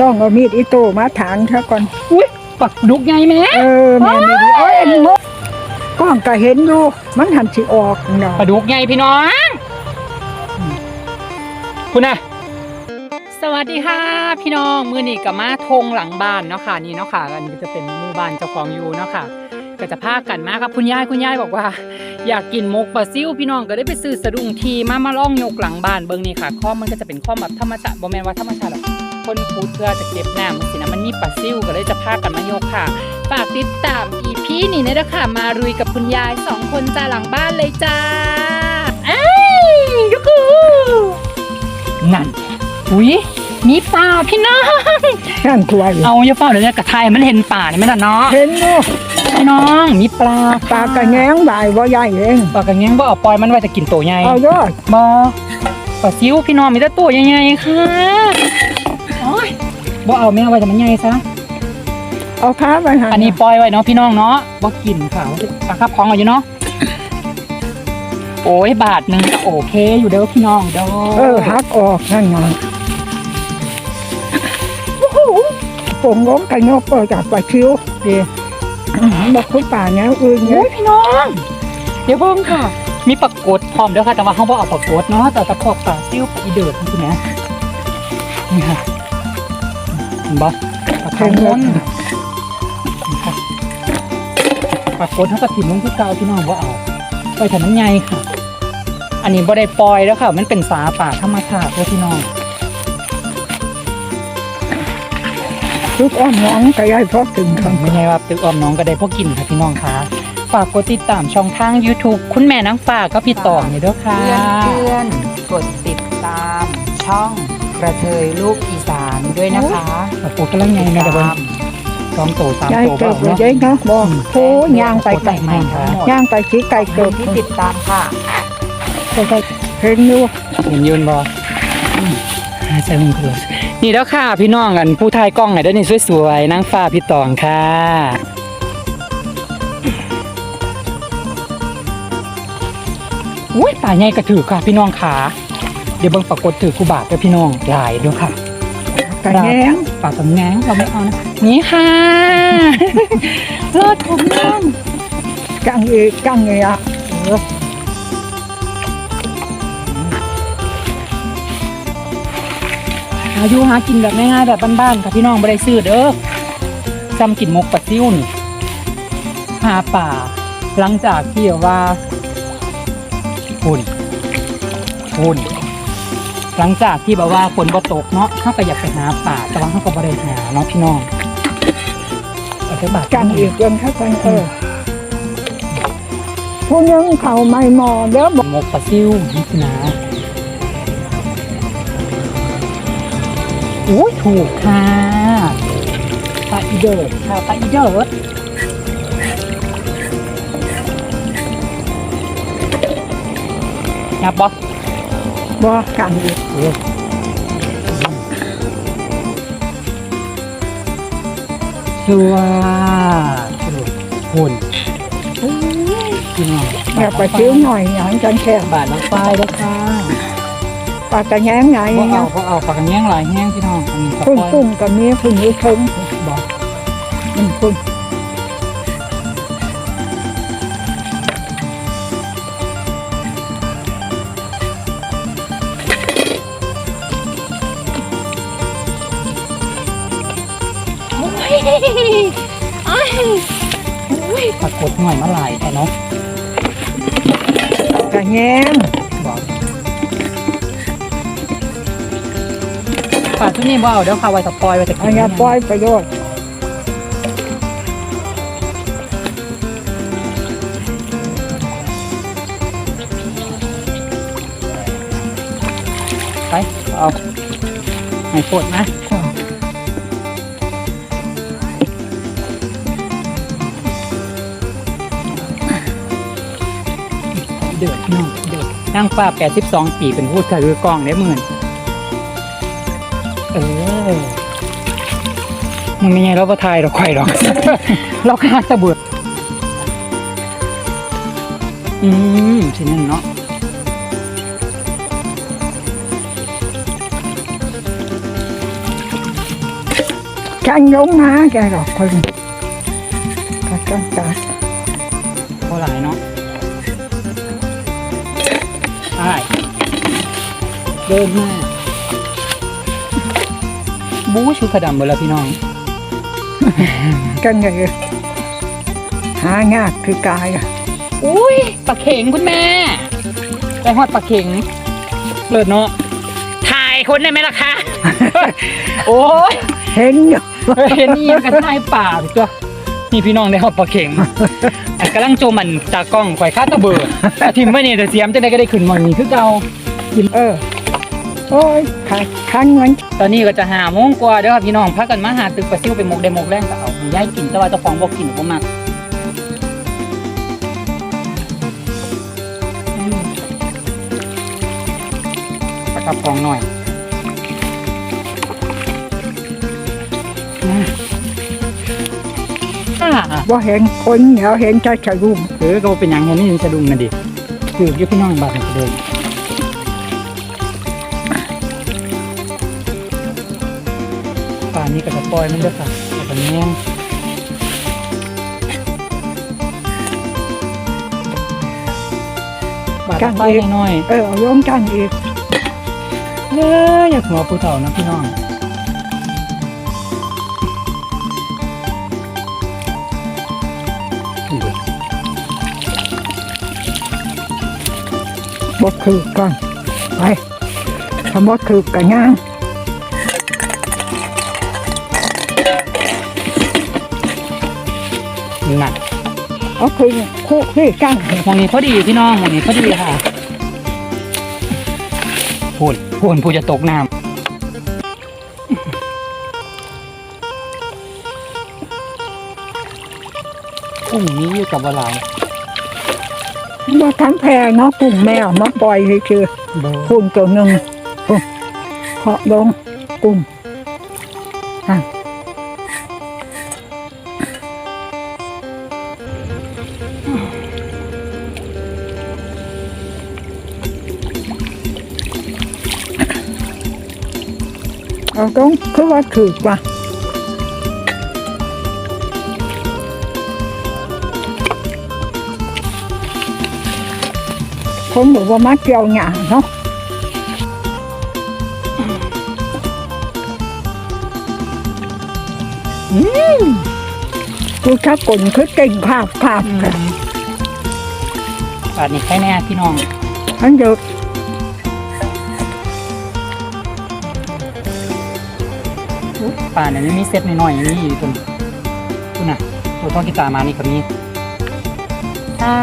ต้องเอามีดอิโต้มาถางซะก่อน อุ้ยปักดุกใหญ่แม่เออแม่นดีๆเอ้ยอันนี้กล้องก็เห็นอยู่มันหันสิออกเนาะ ปลาดุกใหญ่พี่น้อง คุณน่ะสวัสดีค่ะ พี่น้องมือนี่กับมาทงหลังบ้านเนาะค่ะนี่เนาะค่ะอันนี้ก็จะเป็นหมู่บ้านเจ้าของอยู่เนาะค่ะ ก็จะพากันมาครับคุณยายคุณยายบอกว่า อยากกินมกปลาซิวพี่น้องก็ได้ไปซื้อสะดุ้งทีมามาล่องยกหลังบ้านเบิ่งนี่ค่ะข้อมันก็จะเป็นข้อแบบธรรมชาติบ่แม่นว่าธรรมชาติหรอก คนพูดเพื่อจะเก็บน้ำสินะมันมีปลาซิวก็เลยจะพากันมายกค่ะฝากติดตามอีพีนี่นะค่ะมารุยกับคุณยายสองคนจ้าหลังบ้านเลยจ้าเอ้ยยุคูนั่นอุ้ยมีป่าพี่น้องนั่นตัวอยู่เอาอย่าเฝ้าเดี๋ยวเนี่ยกระไทยมันเห็นป่านี่ไหมล่ะเนาะเห็นอยู่พี่น้องมีปลาปลากระแงงบ่ายบ่ใหญ่เองปลากระเงี้ยงบ่เอาปล่อยมันไว้จะกินตัวใหญ่เอายอดบ่ปลาซิวพี่น้องมีแต่ตัวใหญ่ๆค่ะโอ้ย บ่เอาแม่เอาไว้แต่มันใหญ่ซะ เอาค้าไปหาอันนี้ปล่อยไว้เนาะพี่น้องเนาะบ่กินค่ะปลาคับของเอาอยู่เนาะ โอ้ยบาทหนึงก็โอเคอยู่เด้อพี่น้องเด้อเออหักออกนั่นไงโอ้โหผมล้มกระยกออกจากปลาคิ้วเด้บอกคุณป่าเนี้ยอื่นโอ้เนี้ยยพี่น้อง เดี๋ยวเบิ่งค่ะ มีปลากดพร้อมเด้อค่ะแต่ว่าเฮาบ่เอาปลากดเนาะแต่ตะพอกปลาซิวปลาอีเดิร์ดนี่นะนี่ค่ะเห็น บ่ปลาเห็คานงแล้วนปลากดเท่ากับถิ่นลุงคือเก่าพี่น้องบ่เอาไปแต่มันใหญ่ค่ะ อันนี้บ่ได้ปล่อยแล้วค่ะ มันเป็นสาป่าธรรมชาติเด้อพี่น้องทุกอ้อมน้องก็ย้ายพอถึงครับไม่ใช่ว่าตึกออมน้องก็ได้พวกกินค่ะพี่น้องค่ะฝากกดติดตามช่องทาง YouTube คุณแม่นางฟ้าก็พี่ต่องนี่เด้อค่ะเพื่อนๆกดติดตามช่อง กระเทยลูกอีสานด้วยนะคะปลากดกำลังไงแม่เดี๋ยวเบิ่งสองโตสามย้ายโตเกิดเนาะเลยเนาะบอกโอ้ย่างไปไก่ใหม่ค่ะย่างไปชี้ไก่คเกินดที่ติดตามค่ะเห็นอยู่เห็นยืนบ่ใช่มึงคือนี่แล้วค่ะพี่น้องกันผู้ถ่ายกล้องไหนเด้อนี่สวยๆนางฟ้าพี่ตองค่ะอุ้ยตายใหญ่กระถือค่ะพี่น้องขา เดี๋ยวเบิ่งปรากฏถือกูบาทเด้อพี่น้องหลายเด้อค่ะกระแงงปากกับแงงเราไม่เอานะนี่ค่ะเลิศของน้องกังเอกกังเอกอะหาอยู่หากินแบบง่ายๆแบบบ้านๆค่ะพี่น้องไม่ได้ซื้อเด้อจำกินมกปลาซิ่วนี่หาป่า หลังจากที่แบบว่าฝุ่นฝุ่น หลังจากที่แบบว่าฝนบ่ตกเนาะเขาก็อยากไปหาป่าแต่ว่าเขาก็บ่ได้หาเนาะพี่น้องเอาเถอะบาทกังเอกยังเข้าไปเออผู้ยังเขาไม่หมอเด้อบอกมกปลาซิวนี่สินะโอ้ยถูกค่ะปลาอีเดิร์ดค่ะปลาอีเดิร์ดยับบ่ บอกกังเอกชัวหุ่นกินหน่อยอย่าไปชิ้วหน่อยอย่างจันแค่บาทน้ำปลายแล้วค่ะปากกระแงงไงพวกเอาพวกเอาปากกันแย่งหลายแห้งพี่น้องอันนี้ปลาพุ่งปล่อยพุ่งกับนี้พุ่งนี้เทิงบอก มันพุ่ง ปรากฏหน่อยมาหลายแต่เนาะกระแงงบอกปลาชุดนี้บ่เอาเดี๋ยวค่ะไว้ตะปอยไว้ตะอักินนนี้ปล่อยประโยชน์ไปเอาให้ปวดนะ เดือดน้องเดือดนั่งป้า82ปีเป็นพูดถือกล้องได้หมื่นเออมึงยังไงเราประทายเราไข่หรอก เราคาดตะเบืออืมชิ้นนึงเนาะช่างลงมาแกหรอกคนก็ต้องตัดเท่าไหร่เนาะ เดินมาบู๊ชุดขาวดำเบดแล้วพี่น้อง กันไงหางากคือกายอะอุ้ยปลาเข็งคุณแม่ไปฮอดปลาเข็งเลิศเนาะถ่ายคนได้ไหมล่ะคะ โอ้ยเห็นอยู่เห็นนี่กันถ่ายป่าไปตัวนี่พี่น้องได้ฮอดปลาเข็งอันกำลังโจมมันตากล้องข่อยคาตะเบิดอาทิมไว้นี่แต่เสียมจะได้ก็ได้ขึ้นมานี่คือเก่าเออ โอ้ยขาดคันมันตอนนี้ก็จะหาโมงกว่าเด้อครับพี่น้องพากันมาหาตึกปลาซิวไปหมกได้หมกแรงก็เอาย้ายกินแต่ว่าเจ้าของบ่กินบ่มักอืมปลากระป๋องหน่อยอืมอ่าว่าเห็นคนเดี๋ยวเห็นจะฉลุมเออก็บ่เป็นหยังเห็นนี่สะดุ้งกันดิคืออยู่พี่น้องบาดนี่เด้ป่ นนี้ก็จะปล่อยมันเด้อค่ะแล้วก็แง่งบาดไปหน่อยเออเอาลงกันอีกๆเอ้ยอยากหัวผู้เฒ่านะพี่น้องบดคือก่อนไปถ้าบดคือกันย่าง หนักเอาคือคู่ที่จ้างหมองนี้พอดีพี่น้องหมองนี้พอดีค่ะพูนพูนผู้จะตกน้ำกุ้งนี้อยู่กับเวลาบ่ทั้งแพงเนาะกุ้งแมวมาปล่อยให้คือเบอกุ้งตัวหนึ่งโอ้เหาะลงกุ้งอะ เอาตรงคือว่าถือกว่าผมบอกว่ามาเกี่ยวหยาเนาะกูชักกลคือเก่งภาพภาพกันบาดนี้แค่แน่พี่น้องอันเดียว ป่าเนี่ยม่มีเซตน้อยๆอย่างนี้อยู่ตรงคุณน่ะตัวท้องกีตามานี่คนนี้อ่า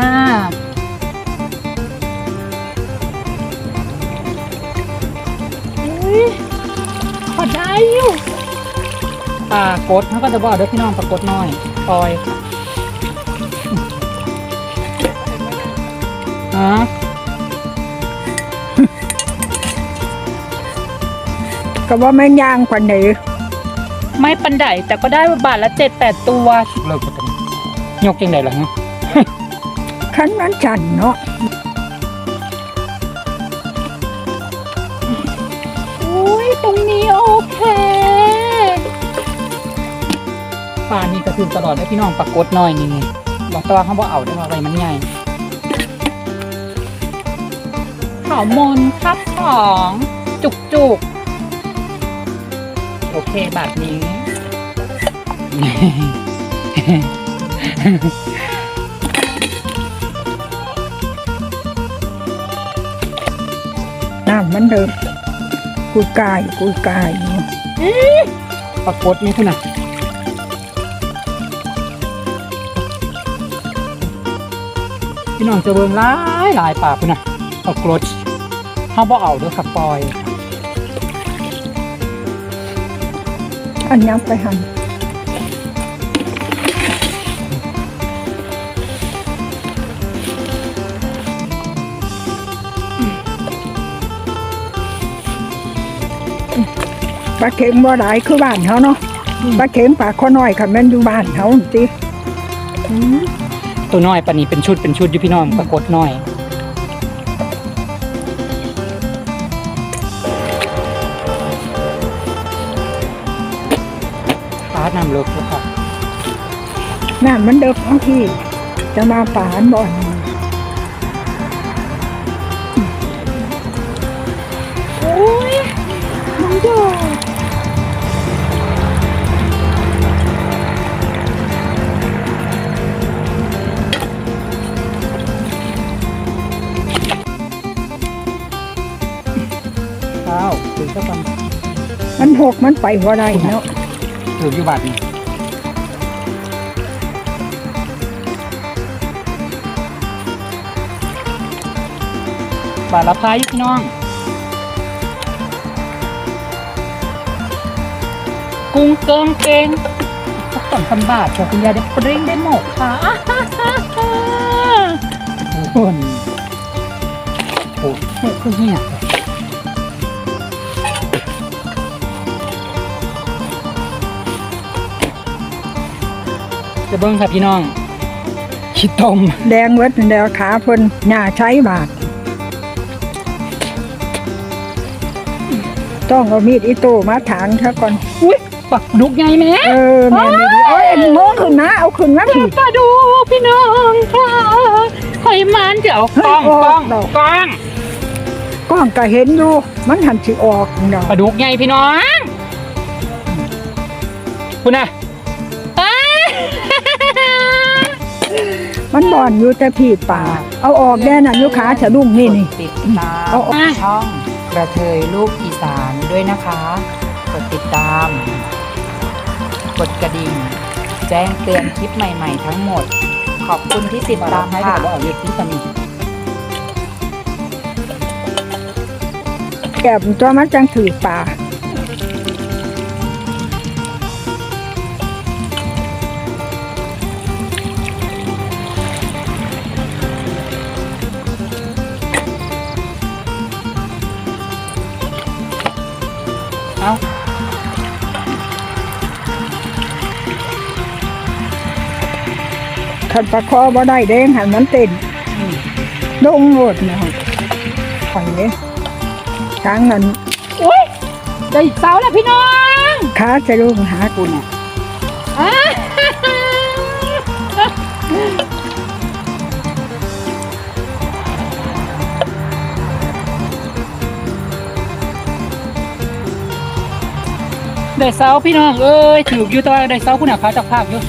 พอได้อยู่ปลากดเขาก็จะบอกเด้อพี่น้องปลากดน้อยปล่อยฮะก็ว่าไม่ย่างกว่านี้ ไม่ปันไดแต่ก็ได้บาทละเจ็ดแปดตัวเลิกกันยกยังไงล่ะฮะขันนั้นฉันเนาะอุ้ยตรงนี้โอเคป่านี้ก็คือตลอดเลยพี่น้องปรากฏน้อยนี่บอกแตัวาเขาบอกเอาได้ว่าอะไรมันใหญ่ข่าวมนครับสองจุกจุก โอเคแบบนี้ น้ำมันเดิมกูกายกูกายอยู่ปรากฏนี่คุณน่ะพี่น้องจะเบิ่งหลายหลายป่าคุณน่ะปรากฏเขาบอกเอาเด้วยครับปล่อย อันยังไปหันปลาเข็มบ่หลายคือบ้านเขาเนาะปลาเข็มปลาข้อน้อยค่ะแม่นอยู่บ้านเขาสิงตัวน้อยปานนี้เป็นชุดเป็นชุดอยู่พี่น้องปรากฏน้อย ลิกแล้วค่ะน้ำมันเดิกเอาพี่ จะมาป่านบ่อนโอ้ยน้องโยอ้าวถึงสักวันมันหกมันไปหัวไรเนาะ ถึงอยู่บัดนี่บาทละพายพี่น้อง กุ้งเกิงเกงสักสองพันบาทค่ะคุณยายได้ปริ้งได้หมกค่ะโอ้โหโอ้โหคือเหี้ย เบิ้งค่ะพี่น้องขี้ต้มแดงเวดแดงขาเพิ่นหน้าใช้บาทต้องเอามีดอิโต้มาถางซะก่อน อุ้ยปักดุกไงแม่เออแม่นดีๆเอ้ยโง่ขึ้นนะเอาขึ้นมาผิด ปลาดูพี่น้องค่ะหอยมันจะเอากล้องเฮ้ยกล้องออก กล้องกล้องก็เห็นอยู่มันหันสิออกเนาะปลาดุกไงพี่น้องคุณน่ะ มันบ่อนอยู่แต่พี่ป่า เอาออกแน่น่ะอยู่ขาฉลุงนี่นี่กดติดตามเอาออกช่องกระเทยลูกอีสานด้วยนะคะ กดติดตาม กดกระดิ่ง แจ้งเตือนคลิปใหม่ๆทั้งหมด ขอบคุณที่ติดตามให้ค่ะแบบว่าเอาเรียกที่สนิทแก็บตัวมันจังถือป่า เอ้าขันประคอบ่ได้เด้งหันมันเต้นดงโหดนะข่อยเลยทางนั้นอุ้ยได้เสาแล้วพี่น้องขาฉลุงหากูน่ะ ได้เสาพี่น้องเอ้ยถืออยู่ตัวได้เสาคุณน่ะขาจากภาคอยู่